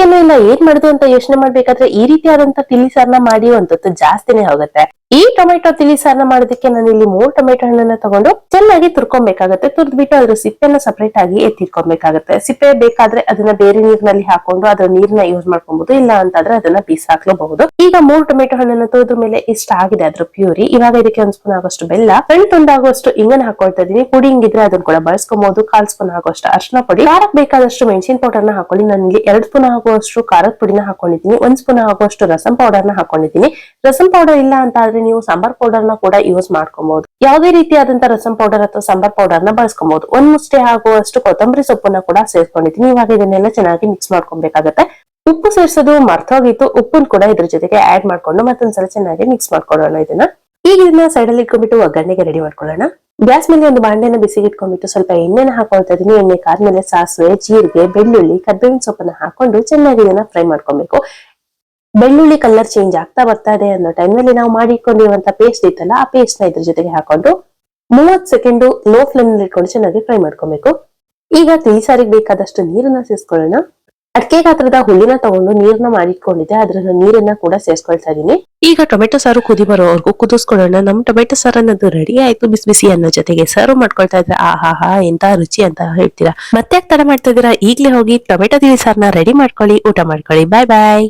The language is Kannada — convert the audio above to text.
ತಿನ್ಲಿಕ್ಕೇನೂ ಇಲ್ಲ, ಏನ್ ಮಾಡುದು ಅಂತ ಯೋಚನೆ ಮಾಡ್ಬೇಕಾದ್ರೆ ಈ ರೀತಿಯಾದಂತ ತಿಳಿ ಮಾಡಿ ಅಂತದ್ದು ಜಾಸ್ತಿನೇ ಹೋಗುತ್ತೆ. ಈ ಟೊಮೆಟೊ ತಿಳಿ ಸಾರನ್ನ ಮಾಡೋದಕ್ಕೆ ನಾನು ಇಲ್ಲಿ ಮೂರ್ ಟೊಮೆಟೊ ಹಣ್ಣನ್ನ ತಗೊಂಡು ಚೆನ್ನಾಗಿ ತುರ್ಕೊಬೇಕಾಗತ್ತೆ. ತುರ್ದ್ಬಿಟ್ಟು ಅದ್ರ ಸಿಪ್ಪೆನ ಸಪರೇಟ್ ಆಗಿ ಎತ್ತಿಟ್ಕೊಬೇಕಾಗತ್ತೆ. ಸಿಪ್ಪೆ ಬೇಕಾದ್ರೆ ಅದನ್ನ ಬೇರೆ ನೀರಿನಲ್ಲಿ ಹಾಕೊಂಡು ಅದ್ರ ನೀರ್ನ ಯೂಸ್ ಮಾಡ್ಕೊಬಹುದು ಇಲ್ಲ ಅಂತಂದ್ರೆ ಅದನ್ನ ಬೀಸಾಕ್ಲಬಹುದು ಈಗ ಮೂರ್ ಟೊಮೆಟೊ ಹಣ್ಣನ್ನ ತುರಿದ ಮೇಲೆ ಇಷ್ಟ ಆಗಿದೆ ಅದ್ರ ಪ್ಯೂರಿ? ಇವಾಗ ಇದಕ್ಕೆ ಒಂದ್ ಸ್ಪೂನ್ ಆಗೋಷ್ಟು ಬೆಲ್ಲ ಕಣ್ ತುಂಡಾಗುವಷ್ಟು ಇಂಗನ್ ಹಾಕೊಳ್ತಾ ಇದೀನಿ. ಪುಡಿ ಹಿಂಗಿದ್ರೆ ಅದನ್ನ ಕೂಡ ಬಳಸ್ಕೊಬಹುದು ಕಾಲ್ ಸ್ಪೂನ್ ಆಗುವಷ್ಟು ಅರ್ಶನ ಪುಡಿ. ಖಾರಕ್ಕೆ ಬೇಕಾದಷ್ಟು ಮೆಣಸಿನ ಪೌಡರ್ನ ಹಾಕೊಳ್ಳಿ. ನಾನು ಇಲ್ಲಿ ಎರಡ್ ಸ್ಪೂನ್ ಆಗುವಷ್ಟು ಖಾರದ ಪುಡಿನ ಹಾಕೊಂಡಿದ್ದೀನಿ. ಒಂದ್ ಸ್ಪೂನ್ ಆಗುವಷ್ಟು ರಸಂ ಪೌಡರ್ನ ಹಾಕೊಂಡಿದ್ದೀನಿ. ರಸಂ ಪೌಡರ್ ಇಲ್ಲ ಅಂತ ಆದ್ರೆ ನೀವು ಸಾಂಬಾರ್ ಪೌಡರ್ನ ಕೂಡ ಯೂಸ್ ಮಾಡ್ಕೊಬಹುದು ಯಾವುದೇ ರೀತಿಯಾದಂತಹ ರಸಂ ಪೌಡರ್ ಅಥವಾ ಸಾಂಬಾರ್ ಪೌಡರ್ನ ಬಳಸ್ಕೊಬಹುದು ಒಂದ್ ಮುಷ್ಟಿ ಆಗುವಷ್ಟು ಕೊತ್ತಂಬರಿ ಸೊಪ್ಪನ್ನ ಕೂಡ ಸೇರ್ಕೊಂಡಿದ್ದೀನಿ. ಇವಾಗ ಇದನ್ನೆಲ್ಲ ಚೆನ್ನಾಗಿ ಮಿಕ್ಸ್ ಮಾಡ್ಕೊಬೇಕಾಗತ್ತೆ. ಉಪ್ಪು ಸೇರಿಸೋದು ಮರ್ತೋಗಿತ್ತು. ಉಪ್ಪನ್ ಕೂಡ ಇದ್ರ ಜೊತೆಗೆ ಆಡ್ ಮಾಡ್ಕೊಂಡು ಮತ್ತೊಂದ್ಸಲ ಚೆನ್ನಾಗಿ ಮಿಕ್ಸ್ ಮಾಡ್ಕೊಳ್ಳೋಣ ಇದನ್ನ. ಈಗ ಇದನ್ನ ಸೈಡ್ ಅಲ್ಲಿ ಇಟ್ಕೊಂಡ್ಬಿಟ್ಟು ಒಗ್ಗರಣೆಗೆ ರೆಡಿ ಮಾಡ್ಕೊಳ್ಳೋಣ. ಗ್ಯಾಸ್ ಮೇಲೆ ಒಂದು ಬಾಂಡೆನ ಬಿಸಿಗೆ ಇಟ್ಕೊಂಡ್ಬಿಟ್ಟು ಸ್ವಲ್ಪ ಎಣ್ಣೆನ ಹಾಕೊಳ್ತಾ ಇದೀನಿ. ಎಣ್ಣೆ ಕಾದ್ಮೇಲೆ ಸಾಸಿವೆ, ಜೀರಿಗೆ, ಬೆಳ್ಳುಳ್ಳಿ, ಕರ್ಬೇವಿನ ಸೊಪ್ಪನ್ನ ಹಾಕೊಂಡು ಚೆನ್ನಾಗಿ ಇದನ್ನ ಫ್ರೈ ಮಾಡ್ಕೊಬೇಕು. ಬೆಳ್ಳುಳ್ಳಿ ಕಲರ್ ಚೇಂಜ್ ಆಗ್ತಾ ಬರ್ತಾ ಇದೆ ಅನ್ನೋ ಟೈಮ್ನಲ್ಲಿ ನಾವು ಮಾಡಿಕೊಂಡಿರುವಂತ ಪೇಸ್ಟ್ ಇತ್ತಲ್ಲ, ಆ ಪೇಸ್ಟ್ನ ಇದ್ರ ಜೊತೆಗೆ ಹಾಕೊಂಡು ಮೂವತ್ ಸೆಕೆಂಡ್ ಲೋ ಫ್ಲೇಮ್ನಲ್ಲಿ ಇಟ್ಕೊಂಡು ಚೆನ್ನಾಗಿ ಫ್ರೈ ಮಾಡ್ಕೊಬೇಕು. ಈಗ ತಿಳಿಸಾರಿಗೆ ಬೇಕಾದಷ್ಟು ನೀರನ್ನ ಸೇರಿಸ್ಕೊಳ್ಳೋಣ ಅಡಿಕೆ ಗಾತ್ರದ ಹುಲ್ಲಿನ ತಗೊಂಡು ನೀರನ್ನ ಮಾಡಿಟ್ಕೊಂಡಿದ್ದೆ ಅದ್ರ ನೀರನ್ನ ಕೂಡ ಸೇರಿಸ್ಕೊಳ್ತಾ ಇದೀನಿ. ಈಗ ಟೊಮೆಟೊ ಸಾರು ಕುದಿ ಬರೋವರೆಗೂ ಕುದಿಸ್ಕೊಳ್ಳೋಣ. ನಮ್ ಟೊಮೆಟೊ ಸಾರ್ ಅನ್ನೋದು ರೆಡಿ ಆಯ್ತು ಬಿಸಿ ಬಿಸಿ ಅನ್ನೋ ಜೊತೆಗೆ ಸರ್ವ್ ಮಾಡ್ಕೊಳ್ತಾ ಇದ್ರೆ ಆಹಾ ಹಾ ಎಂತ ರುಚಿ ಅಂತ ಹೇಳ್ತೀರಾ. ಮತ್ತೆ ತರ ಮಾಡ್ತಾ ಇದೀರಾ ಈಗ್ಲೇ ಹೋಗಿ ಟೊಮೆಟೊ ತಿಳಿ ಸಾರ್ನ ರೆಡಿ ಮಾಡ್ಕೊಳ್ಳಿ, ಊಟ ಮಾಡ್ಕೊಳ್ಳಿ. ಬಾಯ್ ಬಾಯ್